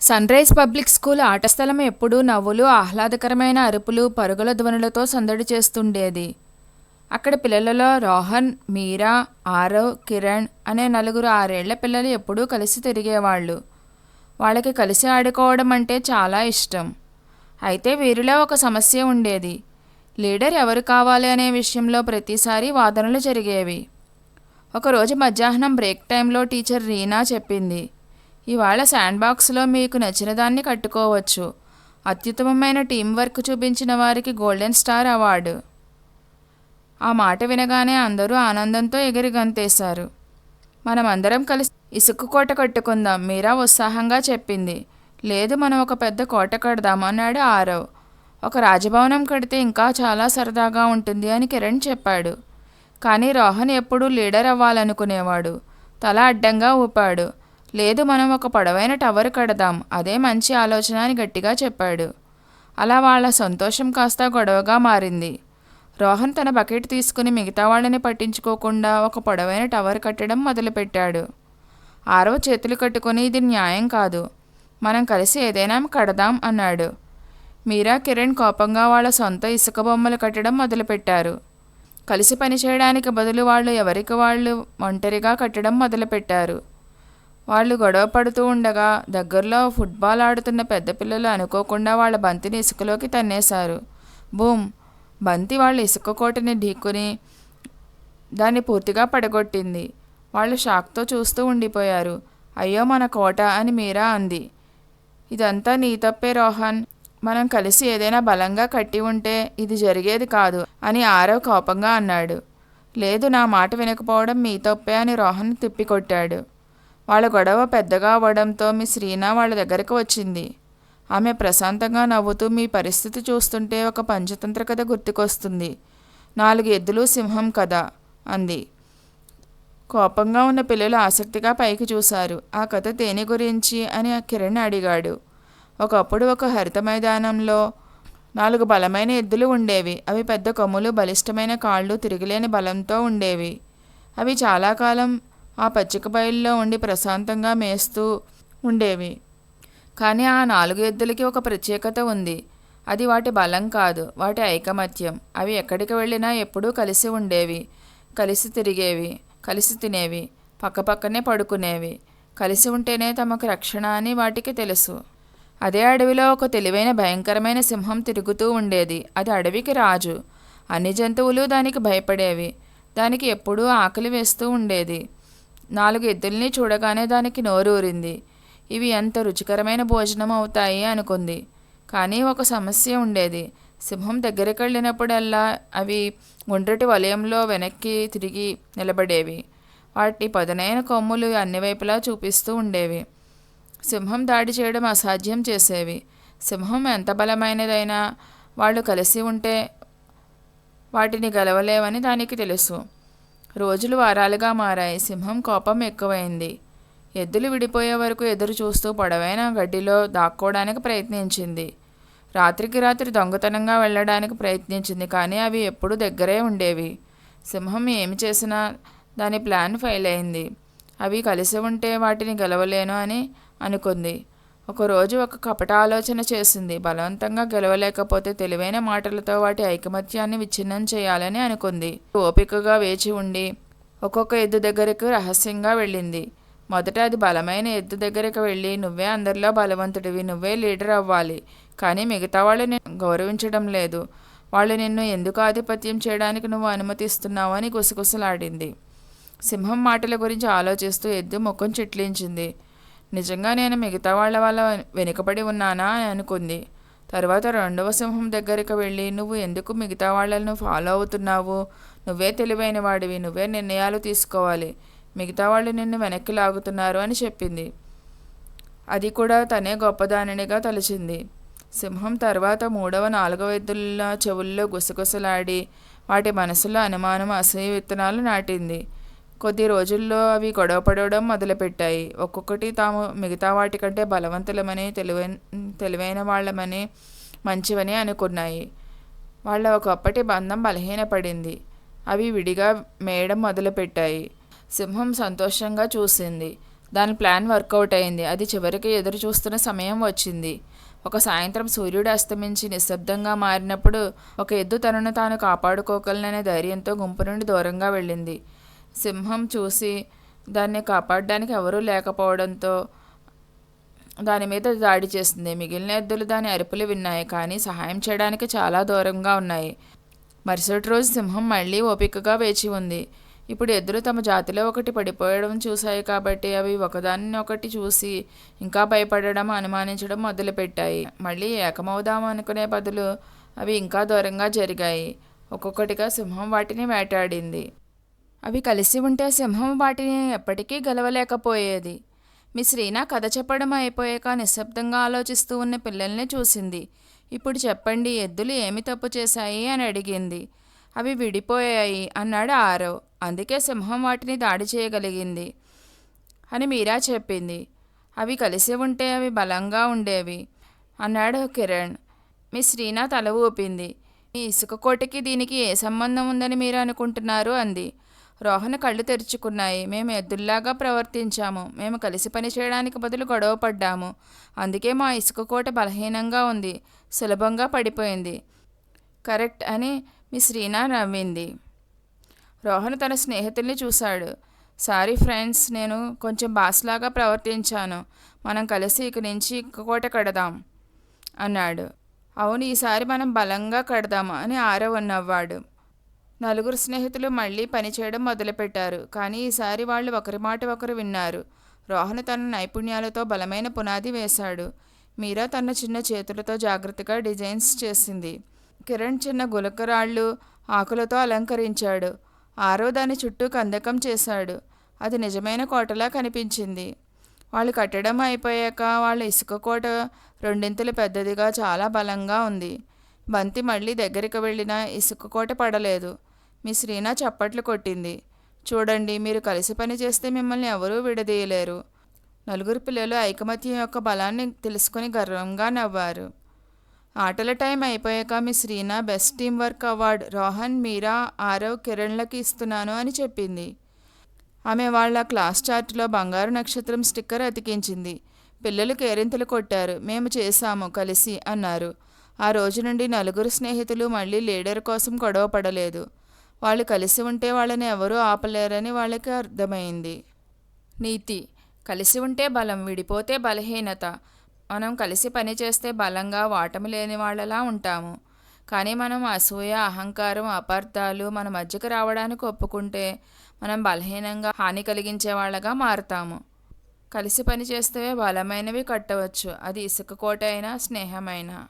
Sun rise public school ఆట స్థలం ఎప్పుడూ నవ్వులు ఆహ్లాదకరమైన అరుపులు పరుగుల ధ్వనులతో సందడి చేస్తుండేది. అక్కడ పిల్లలలో రోహన్ మీరా ఆరవ్ కిరణ్ అనే నలుగురు ఆరేళ్ళ పిల్లలు ఎప్పుడూ కలిసి తిరిగేవాళ్ళు. వాళ్ళకి కలిసి ఆడుకోవడం అంటే చాలా ఇష్టం. అయితే వీరిలో ఒక సమస్య ఉండేది. లీడర్ ఎవరు కావాలి అనే విషయంలో ప్రతిసారి వాదనలు జరిగేవి. ఒకరోజు మధ్యాహ్నం బ్రేక్ టైంలో టీచర్ రీనా చెప్పింది. ఇవాళ శాండ్ బాక్స్లో మీకు నచ్చిన దాన్ని కట్టుకోవచ్చు. అత్యుత్తమమైన టీం వర్క్ చూపించిన వారికి గోల్డెన్ స్టార్ అవార్డు. ఆ మాట వినగానే అందరూ ఆనందంతో ఎగిరి గంతేశారు. మనం అందరం కలిసి ఇసుక కోట కట్టుకుందాం మీరా ఉత్సాహంగా చెప్పింది. లేదు మనం ఒక పెద్ద కోట కడదాం అన్నాడు ఆరవ్. ఒక రాజభవనం కడితే ఇంకా చాలా సరదాగా ఉంటుంది అని కిరణ్ చెప్పాడు. కానీ రోహన్ ఎప్పుడూ లీడర్ అవ్వాలనుకునేవాడు. తల అడ్డంగా ఊపాడు. లేదు మనం ఒక పొడవైన టవర్ కడదాం. అదే మంచి ఆలోచన అని గట్టిగా చెప్పాడు. అలా వాళ్ళ సంతోషం కాస్త గొడవగా మారింది. రోహన్ తన బకెట్ తీసుకుని మిగతా వాళ్ళని పట్టించుకోకుండా ఒక పొడవైన టవర్ కట్టడం మొదలుపెట్టాడు. ఆరవ చేతులు కట్టుకుని ఇది న్యాయం కాదు. మనం కలిసి ఏదైనా కడదాం అన్నాడు. మీరా కిరణ్ కోపంగా వాళ్ళ సొంత ఇసుక బొమ్మలు కట్టడం మొదలుపెట్టారు. కలిసి పనిచేయడానికి బదులు వాళ్ళు ఎవరికి వాళ్ళు ఒంటరిగా కట్టడం మొదలుపెట్టారు. వాళ్ళు గొడవ పడుతూ ఉండగా దగ్గరలో ఫుట్బాల్ ఆడుతున్న పెద్ద పిల్లలు అనుకోకుండా వాళ్ళ బంతిని ఇసుకలోకి తన్నేశారు. బూమ్! బంతి వాళ్ళ ఇసుక కోటని ఢీకొని దాన్ని పూర్తిగా పడగొట్టింది. వాళ్ళు షాక్తో చూస్తూ ఉండిపోయారు. అయ్యో మన కోట అని మీరా అంది. ఇదంతా నీ తప్పే రోహన్. మనం కలిసి ఏదైనా బలంగా కట్టి ఉంటే ఇది జరిగేది కాదు అని ఆరవ్ కోపంగా అన్నాడు. లేదు నా మాట వినకపోవడం మీ తప్పే అని రోహన్ తిప్పికొట్టాడు. వాళ్ళ గొడవ పెద్దగా అవ్వడంతో మీ శ్రీనా వాళ్ళ దగ్గరికి వచ్చింది. ఆమె ప్రశాంతంగా నవ్వుతూ మీ పరిస్థితి చూస్తుంటే ఒక పంచతంత్ర కథ గుర్తుకొస్తుంది. నాలుగు ఎద్దులు సింహం కథ అంది. కోపంగా ఉన్న పిల్లలు ఆసక్తిగా పైకి చూశారు. ఆ కథ దేని గురించి అని కిరణ్ అడిగాడు. ఒకప్పుడు ఒక హరిత మైదానంలో నాలుగు బలమైన ఎద్దులు ఉండేవి. అవి పెద్ద కొమ్ములు బలిష్టమైన కాళ్ళు తిరిగిలేని బలంతో ఉండేవి. అవి చాలా కాలం ఆ పచ్చిక బయలులో ఉండి ప్రశాంతంగా మేస్తూ ఉండేవి. కానీ ఆ నాలుగు ఎద్దులకి ఒక ప్రత్యేకత ఉంది. అది వాటి బలం కాదు వాటి ఐకమత్యం. అవి ఎక్కడికి వెళ్ళినా ఎప్పుడూ కలిసి ఉండేవి. కలిసి తిరిగేవి కలిసి తినేవి పక్కపక్కనే పడుకునేవి. కలిసి ఉంటేనే తమకు రక్షణ అని వాటికి తెలుసు. అదే అడవిలో ఒక తెలివైన భయంకరమైన సింహం తిరుగుతూ ఉండేది. అది అడవికి రాజు. అన్ని జంతువులు దానికి భయపడేవి. దానికి ఎప్పుడూ ఆకలి వేస్తూ ఉండేది. నాలుగు ఎద్దుల్ని చూడగానే దానికి నోరూరింది. ఇవి ఎంత రుచికరమైన భోజనం అవుతాయి అనుకుంది. కానీ ఒక సమస్య ఉండేది. సింహం దగ్గరికి వెళ్ళినప్పుడల్లా అవి గుండ్రటి వలయంలో వెనక్కి తిరిగి నిలబడేవి. వాటి పదునైన కొమ్ములు అన్ని వైపులా చూపిస్తూ ఉండేవి. సింహం దాడి చేయడం అసాధ్యం చేసేవి. సింహం ఎంత బలమైనదైనా వాళ్ళు కలిసి ఉంటే వాటిని గెలవలేవని దానికి తెలుసు. రోజులు వారాలుగా మారాయి. సింహం కోపం ఎక్కువైంది. ఎద్దులు విడిపోయే వరకు ఎదురు చూస్తూ పొడవైన గడ్డిలో దాక్కోవడానికి ప్రయత్నించింది. రాత్రికి రాత్రి దొంగతనంగా వెళ్ళడానికి ప్రయత్నించింది కానీ అవి ఎప్పుడూ దగ్గరే ఉండేవి. సింహం ఏమి చేసినా దాని ప్లాన్ ఫెయిల్ అయింది. అవి కలిసి ఉంటే వాటిని గెలవలేను అని అనుకుంది. ఒకరోజు ఒక కపట ఆలోచన చేసింది. బలవంతంగా గెలవలేకపోతే తెలివైన మాటలతో వాటి ఐకమత్యాన్ని విచ్ఛిన్నం చేయాలని అనుకుంది. ఓపికగా వేచి ఉండి ఒక్కొక్క ఎద్దు దగ్గరకు రహస్యంగా వెళ్ళింది. మొదట అది బలమైన ఎద్దు దగ్గరకు వెళ్ళి నువ్వే అందరిలో బలవంతుడివి నువ్వే లీడర్ అవ్వాలి. కానీ మిగతా వాళ్ళు నేను గౌరవించడం లేదు. వాళ్ళు నిన్ను ఎందుకు ఆధిపత్యం చేయడానికి నువ్వు అనుమతిస్తున్నావు అని గుసగుసలాడింది. సింహం మాటల గురించి ఆలోచిస్తూ ఎద్దు ముఖం చిట్లించింది. నిజంగా నేను మిగతా వాళ్ళ వల్ల వెనుకబడి ఉన్నానా అని అనుకుంది. తర్వాత రెండవ సింహం దగ్గరికి వెళ్ళి నువ్వు ఎందుకు మిగతా వాళ్ళను ఫాలో అవుతున్నావు? నువ్వే తెలివైన వాడివి నువ్వే నిర్ణయాలు తీసుకోవాలి. మిగతా వాళ్ళు నిన్ను వెనక్కి లాగుతున్నారు అని చెప్పింది. అది కూడా తనే గొప్పదానినిగా తలచింది. సింహం తర్వాత మూడవ నాలుగవ ఎద్దుల చెవుల్లో గుసగుసలాడి వాటి మనసులో అనుమానం అసహ్య విత్తనాలు నాటింది. కొద్ది రోజుల్లో అవి గొడవపడడం మొదలుపెట్టాయి. ఒక్కొక్కటి తాము మిగతా వాటికంటే బలవంతులమని తెలివైన తెలివైన వాళ్ళమని మంచివని అనుకున్నాయి. వాళ్ళ ఒకప్పటి బంధం బలహీనపడింది. అవి విడిగా మేయడం మొదలుపెట్టాయి. సింహం సంతోషంగా చూసింది. దాని ప్లాన్ వర్కౌట్ అయింది. అది చివరికి ఎదురు చూస్తున్న సమయం వచ్చింది. ఒక సాయంత్రం సూర్యుడు అస్తమించి నిశ్శబ్దంగా మారినప్పుడు ఒక ఎద్దు తనను తాను కాపాడుకోగలననే ధైర్యంతో గుంపు నుండి దూరంగా వెళ్ళింది. సింహం చూసి దాన్ని కాపాడడానికి ఎవరూ లేకపోవడంతో దాని మీద దాడి చేసింది. మిగిలిన ఎద్దులు దాని అరుపులు విన్నాయి కానీ సహాయం చేయడానికి చాలా దూరంగా ఉన్నాయి. మరుసటి రోజు సింహం మళ్ళీ ఓపికగా వేచి ఉంది. ఇప్పుడు ఎద్దులు తమ జాతిలో ఒకటి పడిపోయడం చూశాయి కాబట్టి అవి ఒకదాన్ని ఒకటి చూసి ఇంకా భయపడడం అనుమానించడం మొదలుపెట్టాయి. మళ్ళీ ఏకమవుదాం అనుకునే బదులు అవి ఇంకా దూరంగా జరిగాయి. ఒక్కొక్కటిగా సింహం వాటిని వేటాడింది. అవి కలిసి ఉంటే సింహం వాటిని ఎప్పటికీ గెలవలేకపోయేది. మీ శ్రీనా కథ చెప్పడం అయిపోయాక నిశ్శబ్దంగా ఆలోచిస్తూ ఉన్న పిల్లల్ని చూసింది. ఇప్పుడు చెప్పండి ఎద్దులు ఏమి తప్పు చేశాయి? అని అడిగింది. అవి విడిపోయాయి అన్నాడు ఆరవ్ అందుకే సింహం వాటిని దాడి చేయగలిగింది అని మీరా చెప్పింది. అవి కలిసి ఉంటే అవి బలంగా ఉండేవి అన్నాడు కిరణ్. మీ శ్రీనా తల ఊపింది. ఈ ఇసుక కోటకి దీనికి ఏ సంబంధం ఉందని మీరు అనుకుంటున్నారు? అంది. రోహన్ కళ్ళు తెరుచుకున్నాయి. మేము ఎద్దుల్లాగా ప్రవర్తించాము. మేము కలిసి పని చేయడానికి బదులు గొడవ పడ్డాము. అందుకే మా ఇసుక కోట బలహీనంగా ఉంది. సులభంగా పడిపోయింది. కరెక్ట్ అని మీ శ్రీనా నవ్వింది. రోహన్ తన స్నేహితుల్ని చూశాడు. సారీ ఫ్రెండ్స్ నేను కొంచెం బాస్లాగా ప్రవర్తించాను. మనం కలిసి ఇక నుంచి ఇక్క కోట కడదాం అన్నాడు. అవును ఈసారి మనం బలంగా కడదాం అని ఆరవ నవ్వాడు. నలుగురు స్నేహితులు మళ్ళీ పనిచేయడం మొదలుపెట్టారు. కానీ ఈసారి వాళ్ళు ఒకరి మాట ఒకరు విన్నారు. రోహన్ తన నైపుణ్యాలతో బలమైన పునాది వేశాడు. మీరా తన చిన్న చేతులతో జాగ్రత్తగా డిజైన్స్ చేసింది. కిరణ్ చిన్న గులకరాళ్ళు ఆకులతో అలంకరించాడు. ఆరో దాని చుట్టూ కందకం చేశాడు. అది నిజమైన కోటలా కనిపించింది. వాళ్ళు కట్టడం అయిపోయాక వాళ్ళ ఇసుక కోట రెండింతలు పెద్దదిగా చాలా బలంగా ఉంది. బంతి మళ్ళీ దగ్గరికి వెళ్ళినా ఇసుక కోట పడలేదు. మీ శ్రీనా చప్పట్లు కొట్టింది. చూడండి మీరు కలిసి పని చేస్తే మిమ్మల్ని ఎవరూ విడదీయలేరు. నలుగురు పిల్లలు ఐకమత్యం యొక్క బలాన్ని తెలుసుకుని గర్వంగా నవ్వారు. ఆటల టైం అయిపోయాక మీ శ్రీనా best team work award Rohan Meera Aarav కిరణ్లకి ఇస్తున్నాను అని చెప్పింది. ఆమె వాళ్ళ క్లాస్ చార్ట్లో బంగారు నక్షత్రం స్టిక్కర్ అతికించింది. పిల్లలు కేరింతలు కొట్టారు. మేము చేశాము కలిసి అన్నారు. ఆ రోజు నుండి నలుగురు స్నేహితులు మళ్ళీ లీడర్ కోసం గొడవ పడలేదు. వాళ్ళు కలిసి ఉంటే వాళ్ళని ఎవరూ ఆపలేరని వాళ్ళకి అర్థమైంది. నీతి కలిసి ఉంటే బలం విడిపోతే బలహీనత. మనం కలిసి పని చేస్తే బలంగా వాటమి లేని వాళ్ళలా ఉంటాము. కానీ మనం అసూయ అహంకారం అపార్థాలు మన మధ్యకు రావడానికి ఒప్పుకుంటే మనం బలహీనంగా హాని కలిగించే వాళ్ళగా మారుతాము. కలిసి పని చేస్తే బలమైనవి కట్టవచ్చు. అది ఇసుక కోట అయినా స్నేహమైనా.